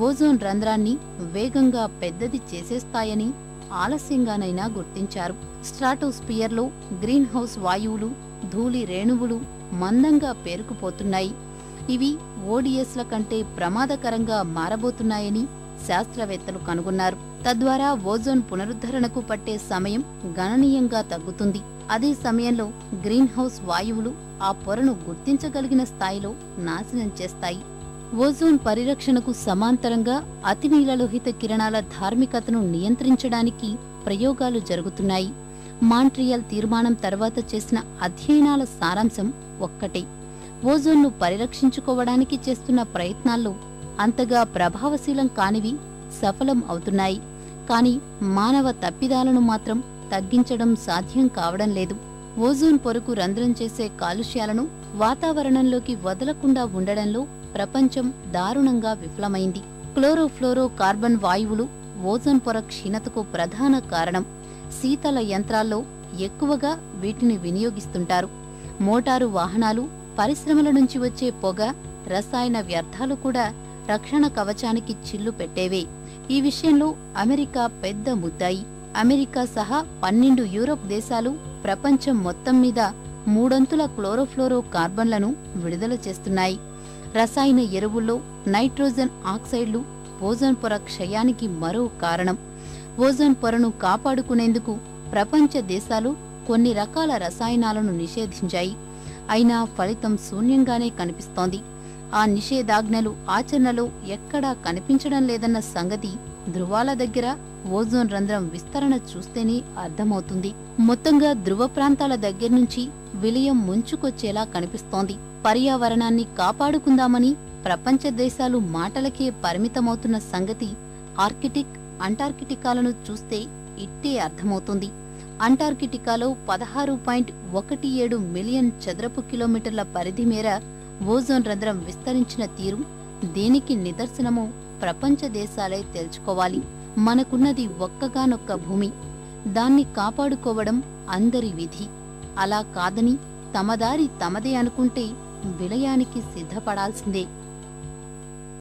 Ozone రంధ్రాన్ని వేగంగా పెద్దది చేసేస్తాయని ఆలస్యంగానైనా గుర్తించారు. స్ట్రాటోస్పియర్లో గ్రీన్ హౌస్ వాయువులు ధూళి రేణువులు మందంగా పేరుకుపోతున్నాయి. ఇవి ఓడిఎస్ల కంటే ప్రమాదకరంగా మారబోతున్నాయని శాస్త్రవేత్తలు కనుగొన్నారు. తద్వారా ఓజోన్ పునరుద్ధరణకు పట్టే సమయం గణనీయంగా తగ్గుతుంది. అదే సమయంలో గ్రీన్ హౌస్ వాయువులు ఆ పొరను గుర్తించగలిగిన స్థాయిలో నాశనం చేస్తాయి. ఓజోన్ పరిరక్షణకు సమాంతరంగా అతినీలలోహిత కిరణాల ధార్మికతను నియంత్రించడానికి ప్రయోగాలు జరుగుతున్నాయి. మాంట్రియల్ తీర్మానం తర్వాత చేసిన అధ్యయనాల సారాంశం ఒక్కటే. ఓజోన్ను పరిరక్షించుకోవడానికి చేస్తున్న ప్రయత్నాల్లో అంతగా ప్రభావశీలం కానివి సఫలం అవుతున్నాయి. కానీ మానవ తప్పిదాలను మాత్రం తగ్గించడం సాధ్యం కావడం లేదు. ఓజోన్ పొరకు రంధ్రం చేసే కాలుష్యాలను వాతావరణంలోకి వదలకుండా ఉండడంలో ప్రపంచం దారుణంగా విఫలమైంది. క్లోరోఫ్లోరో కార్బన్ వాయువులు ఓజోన్ పొర క్షీణతకు ప్రధాన కారణం. శీతల యంత్రాల్లో ఎక్కువగా వీటిని వినియోగిస్తుంటారు. మోటారు వాహనాలు పరిశ్రమల నుంచి వచ్చే పొగ రసాయన వ్యర్థాలు కూడా రక్షణ కవచానికి చిల్లు పెట్టేవే. ఈ విషయంలో అమెరికా పెద్ద ముద్దాయి. అమెరికా సహా పన్నెండు యూరోప్ దేశాలు ప్రపంచం మొత్తం మీద మూడొంతుల క్లోరోఫ్లోరో కార్బన్లను విడుదల చేస్తున్నాయి. రసాయన ఎరువుల్లో నైట్రోజన్ ఆక్సైడ్లు ఓజోన్ పొర క్షయానికి మరో కారణం. ఓజోన్ పొరను కాపాడుకునేందుకు ప్రపంచ దేశాలు కొన్ని రకాల రసాయనాలను నిషేధించాయి. అయినా ఫలితం శూన్యంగానే కనిపిస్తోంది. ఆ నిషేధాజ్ఞలు ఆచరణలో ఎక్కడా కనిపించడం లేదన్న సంగతి ధృవాల దగ్గర ఓజోన్ రంధ్రం విస్తరణ చూస్తేనే అర్థమవుతుంది. మొత్తంగా ధృవ ప్రాంతాల దగ్గర నుంచి విలయం ముంచుకొచ్చేలా కనిపిస్తోంది. పర్యావరణాన్ని కాపాడుకుందామని ప్రపంచ దేశాలు మాటలకే పరిమితమవుతున్న సంగతి ఆర్కిటిక్ అంటార్కిటికాలను చూస్తే ఇట్టే అర్థమవుతుంది. అంటార్కిటికాలో పదహారు పాయింట్ ఒకటి ఏడు మిలియన్ చదరపు కిలోమీటర్ల పరిధి మేర ఓజోన్ రంధ్రం విస్తరించిన తీరు దేనికి నిదర్శనమో ప్రపంచ దేశాలే తెలుసుకోవాలి మనకున్నది ఒక్కగానొక్క భూమి. దాన్ని కాపాడుకోవడం అందరి విధి. అలా కాదని తమదారి తమదే అనుకుంటే విలయానికి సిద్ధపడాల్సిందే.